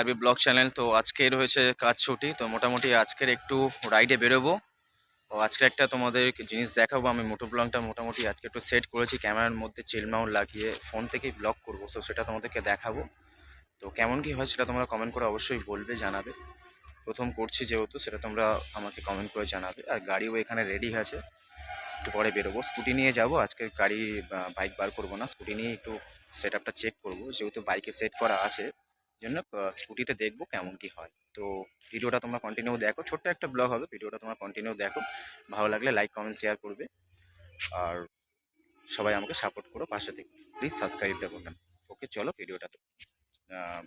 আরবি blog channel. তো আজকে রয়েছে কাজ ছুটি, তো মোটামুটি আজকের একটু রাইডে বেরোবো। ও আজকে একটা তোমাদের জিনিস দেখাবো, আমি মোটো ব্লগটা মোটামুটি আজকে একটু সেট করেছি, ক্যামেরার মধ্যে চিল লাগিয়ে ফোন থেকেই ব্লগ করব সো সেটা তোমাদেরকে দেখাবো। তো কেমন কি হয় সেটা তোমরা কমেন্ট করে অবশ্যই বলবে, জানাবে। প্রথম করছি যেহেতু, সেটা তোমরা আমাকে কমেন্ট করে জানাবে। আর গাড়িও এখানে রেডি আছে, একটু পরে বেরোবো। স্কুটি নিয়ে যাব, আজকে গাড়ি বাইক বার করব না, স্কুটি নিয়ে একটু সেট চেক করব। যেহেতু বাইকে সেট করা আছে জন্য স্কুটিতে দেখব কেমন কি হয়। তো ভিডিওটা তোমরা কন্টিনিউ দেখো। ছোট্ট একটা ব্লগ হবে, ভিডিওটা তোমরা কন্টিনিউ দেখো। ভালো লাগলে লাইক কমেন্ট শেয়ার করবে। আর সবাই আমাকে সাপোর্ট করো পাশে থেকে প্লিজ সাবস্ক্রাইব দেবো না ওকে, চলো ভিডিওটা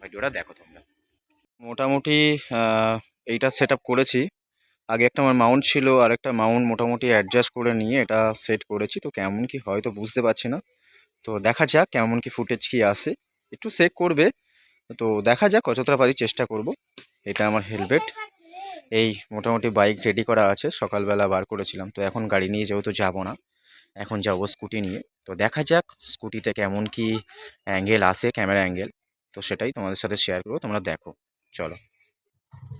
ভিডিওটা দেখো তোমরা। মোটামুটি এইটা সেট করেছি। আগে একটা আমার মাউন্ট ছিল, আর একটা মাউন্ট মোটামুটি অ্যাডজাস্ট করে নিয়ে এটা সেট করেছি। তো কেমন কি হয় তো বুঝতে পারছি না। তো দেখা যাক কেমন কি ফুটেজ কি আসে। একটু চেক করবে। তো দেখা যাক কতটা পারি চেষ্টা করব। এটা আমার হেলমেট। এই মোটামুটি বাইক রেডি করা আছে। সকালবেলা বার করেছিলাম। তো এখন গাড়ি নিয়ে যেহেতু যাব না, এখন যাব স্কুটি নিয়ে। তো দেখা যাক স্কুটিতে কেমন কি অ্যাঙ্গেল আসে ক্যামেরা অ্যাঙ্গেল তো সেটাই তোমাদের সাথে শেয়ার করব। তোমরা দেখো। চলো।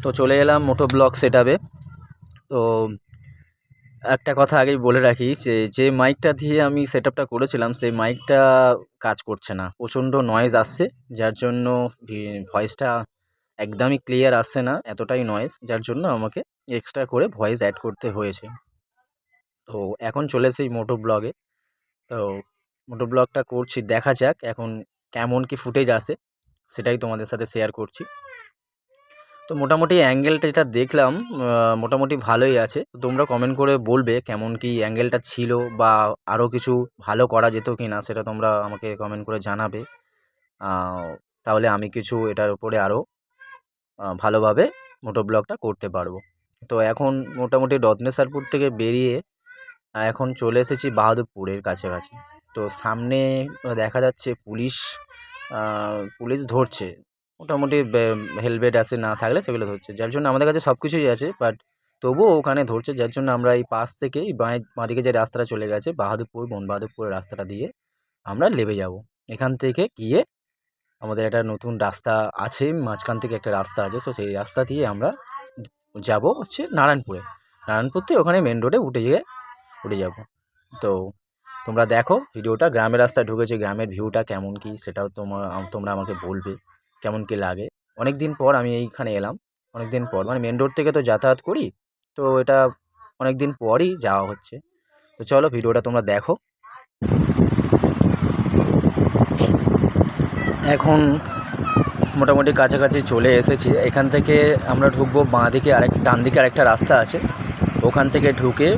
তো চলে এলাম মোটো ব্লগ সেট তো একটা কথা আগেই বলে রাখি যে যে মাইকটা দিয়ে আমি সেট আপটা করেছিলাম, সেই মাইকটা কাজ করছে না। প্রচণ্ড নয়েজ আসছে, যার জন্য ভয়েসটা একদমই ক্লিয়ার আসছে না, এতটাই নয়েজ যার জন্য আমাকে এক্সট্রা করে ভয়েস অ্যাড করতে হয়েছে। তো এখন চলে এসেছি মোটো ব্লগে তো মোটো ব্লগটা করছি, দেখা যাক এখন কেমন কি ফুটেজ আসে, সেটাই তোমাদের সাথে শেয়ার করছি। তো মোটামুটি অ্যাঙ্গেলটা এটা দেখলাম মোটামুটি ভালোই আছে। তোমরা কমেন্ট করে বলবে কেমন কি অ্যাঙ্গেলটা ছিল বা আরও কিছু ভালো করা যেত কি না সেটা তোমরা আমাকে কমেন্ট করে জানাবে। তাহলে আমি কিছু এটার উপরে আরও ভালোভাবে মোটো ব্লগটা করতে পারব। তো এখন মোটামুটি রত্নেশ্বরপুর থেকে বেরিয়ে এখন চলে এসেছি বাহাদুরপুরের কাছাকাছি। তো সামনে দেখা যাচ্ছে পুলিশ পুলিশ ধরছে। মোটামুটি হেলমেট আছে, না থাকলে সেগুলো ধরছে। যার জন্য আমাদের কাছে সব কিছুই আছে বাট তবুও ওখানে ধরছে, যার জন্য আমরা এই পাশ থেকেই বাঁ বাঁদিকে যে রাস্তাটা চলে গেছে, বাহাদুরপুর বন বাহাদুরপুরের রাস্তাটা দিয়ে আমরা নেমে যাব। এখান থেকে গিয়ে আমাদের একটা নতুন রাস্তা আছে, মাঝখান থেকে একটা রাস্তা আছে সো সেই রাস্তা দিয়ে আমরা যাব হচ্ছে নারায়ণপুরে। নারায়ণপুর থেকে ওখানে মেন রোডে উঠে গিয়ে, উঠে যাব। তো তোমরা দেখো, ভিডিওটা, গ্রামের রাস্তায় ঢুকেছে, গ্রামের ভিউটা কেমন কি, সেটাও তোমার তোমরা আমাকে বলবে। কেমন কি লাগে। অনেক দিন পর আমি এইখানে এলাম। অনেক দিন পর মানে মেন রোড থেকে তো যাতায়াত করি, তো এটা অনেক দিন পরই যাওয়া হচ্ছে। তো চলো ভিডিওটা তোমরা দেখো। এখন মোটামুটি কাছাকাছি চলে এসেছি। এখান থেকে আমরা ঢুকবো বাঁ দিকে আরেক, ডান দিকে আরেকটা রাস্তা আছে। ওখান থেকে ঢুকে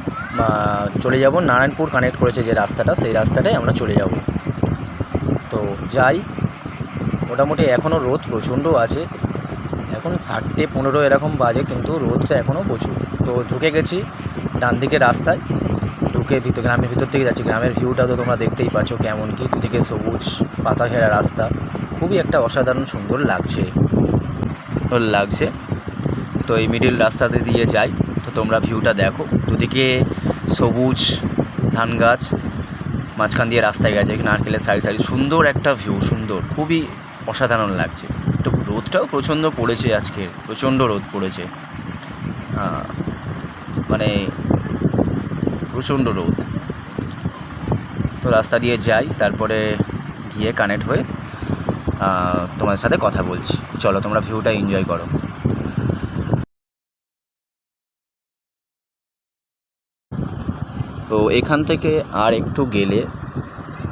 চলে যাব। নারায়ণপুর কানেক্ট করেছে যে রাস্তাটা, সেই রাস্তাটাই আমরা চলে যাব। তো যাই। মোটামুটি এখনও রোদ প্রচণ্ড আছে। এখন চারটে পনেরো এরকম বাজে, কিন্তু রোদটা এখনও প্রচুর। তো ঢুকে গেছি ডান দিকে রাস্তায়। ঢুকে ভিতর, গ্রামের ভিতর থেকে যাচ্ছি। গ্রামের ভিউটা তো তোমরা দেখতেই পাচ্ছ কেমন কি, দুদিকে সবুজ, পাতা ঘেরা রাস্তা। খুবই একটা অসাধারণ সুন্দর লাগছে। লাগছে। তো এই মিডিল রাস্তাতে দিয়ে যাই। তো তোমরা ভিউটা দেখো। দুদিকে সবুজ ধান গাছ, মাঝখান দিয়ে রাস্তায় গেছে, নারকেলের সাইড সাইড সুন্দর একটা ভিউ সুন্দর। খুবই অসাধারণ লাগছে। তো রোদটাও প্রচণ্ড পড়েছে আজকে, প্রচণ্ড রোদ পড়েছে। মানে প্রচণ্ড রোদ। তো রাস্তা দিয়ে যাই, তারপরে গিয়ে কানেক্ট হয়ে তোমাদের সাথে কথা বলছি। চলো, তোমরা ভিউটা এনজয় করো। তো এখান থেকে আর একটু গেলে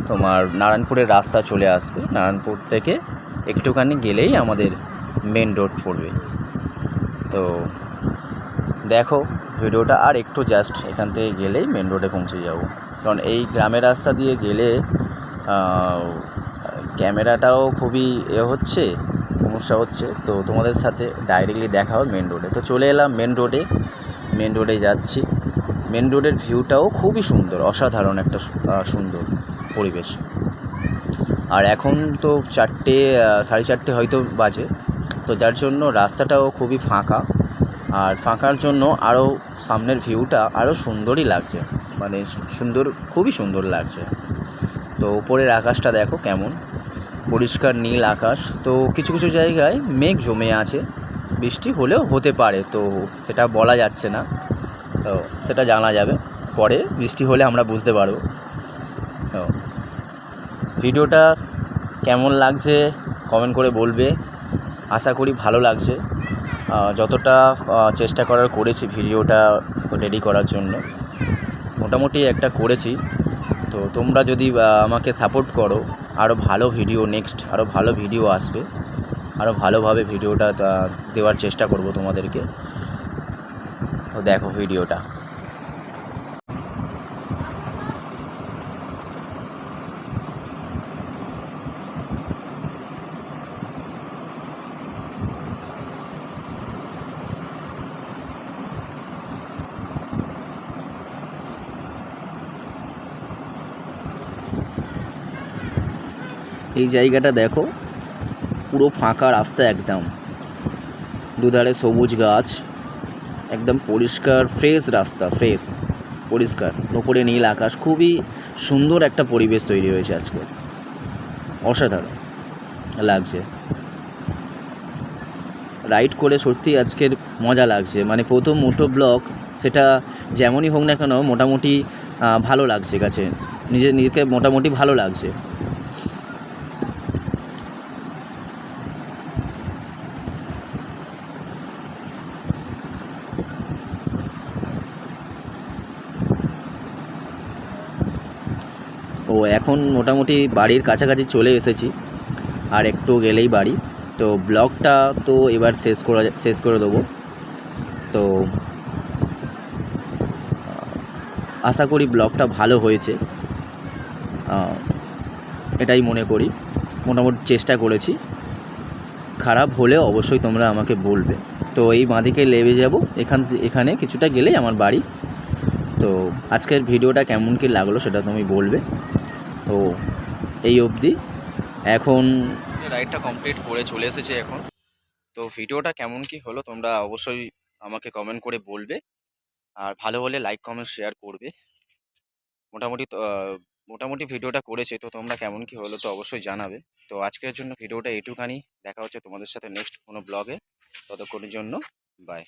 তোমার নারায়ণপুরের রাস্তা চলে আসবে। নারায়ণপুর থেকে একটুখানি গেলেই আমাদের মেন রোড পড়বে। তো দেখো, ভিডিওটা আর একটু জাস্ট এখান থেকে গেলেই মেন রোডে পৌঁছে যাব। কারণ এই গ্রামের রাস্তা দিয়ে গেলে ক্যামেরাটাও খুবই এ হচ্ছে, সমস্যা হচ্ছে। তো তোমাদের সাথে ডাইরেক্টলি দেখা হবে মেন রোডে তো চলে এলাম মেন রোডে মেন রোডে যাচ্ছি। মেন রোডের ভিউটাও খুবই সুন্দর, অসাধারণ একটা সুন্দর পরিবেশ। আর এখন তো চারটে সাড়ে চারটে হয়তো বাজে। তো যার জন্য রাস্তাটাও খুবই ফাঁকা। আর ফাঁকার জন্য আরও সামনের ভিউটা আরও সুন্দরই লাগছে। মানে সুন্দর, খুবই সুন্দর লাগছে। তো উপরের আকাশটা দেখো কেমন। পরিষ্কার নীল আকাশ। তো কিছু কিছু জায়গায় মেঘ জমে আছে। বৃষ্টি হলেও হতে পারে, তো সেটা বলা যাচ্ছে না। তো সেটা জানা যাবে। পরে বৃষ্টি হলে আমরা বুঝতে পারব। তো ভিডিওটা কেমন লাগছে কমেন্ট করে বলবে। আশা করি ভালো লাগছে। যতটা চেষ্টা করার করেছি ভিডিওটা রেডি করার জন্য। মোটামুটি একটা করেছি। তো তোমরা যদি আমাকে সাপোর্ট করো আরও ভালো ভিডিও নেক্সট আরও ভালো ভিডিও আসবে আরও ভালোভাবে ভিডিওটা দেওয়ার চেষ্টা করব তোমাদেরকে। দেখো ভিডিওটা এই জায়গাটা দেখো, পুরো ফাঁকা রাস্তা একদম। দুধারে সবুজ গাছ, একদম পরিষ্কার ফ্রেশ রাস্তা ফ্রেশ পরিষ্কার। ওপরে নীল আকাশ, খুবই সুন্দর একটা পরিবেশ তৈরি হয়েছে আজকে। অসাধারণ লাগছে। রাইড করে সত্যি আজকের মজা লাগছে। মানে প্রথম মোটো ব্লক, সেটা যেমনই হোক না কেন, মোটামুটি ভালো লাগছে কাছে নিজের নিজেকে মোটামুটি ভালো লাগছে। ও এখন মোটামুটি বাড়ির কাছাকাছি চলে এসেছি। আর একটু গেলেই বাড়ি। তো ব্লগটা তো এবার শেষ করা শেষ করে দেবো। তো আশা করি ব্লগটা ভালো হয়েছে। এটাই মনে করি। মোটামুটি চেষ্টা করেছি। খারাপ হলে অবশ্যই তোমরা আমাকে বলবে। তো এই বাঁদিকে লেবে যাব। এখান, এখানে কিছুটা গেলেই আমার বাড়ি। তো আজকের ভিডিওটা কেমন কী লাগল সেটা তুমি বলবে। তো এই অবধি। এখন রাইডটা কমপ্লিট করে চলে এসেছে এখন। তো ভিডিওটা কেমন কি হলো তোমরা অবশ্যই আমাকে কমেন্ট করে বলবে। আর ভালো হলে লাইক কমেন্ট শেয়ার করবে। মোটামুটি মোটামুটি ভিডিওটা করেছে, তো তোমরা কেমন কি হলো তো অবশ্যই জানাবে। তো আজকের জন্য ভিডিওটা এইটুখানি দেখা হচ্ছে তোমাদের সাথে নেক্সট কোনো ব্লগে ততক্ষণের জন্য বাই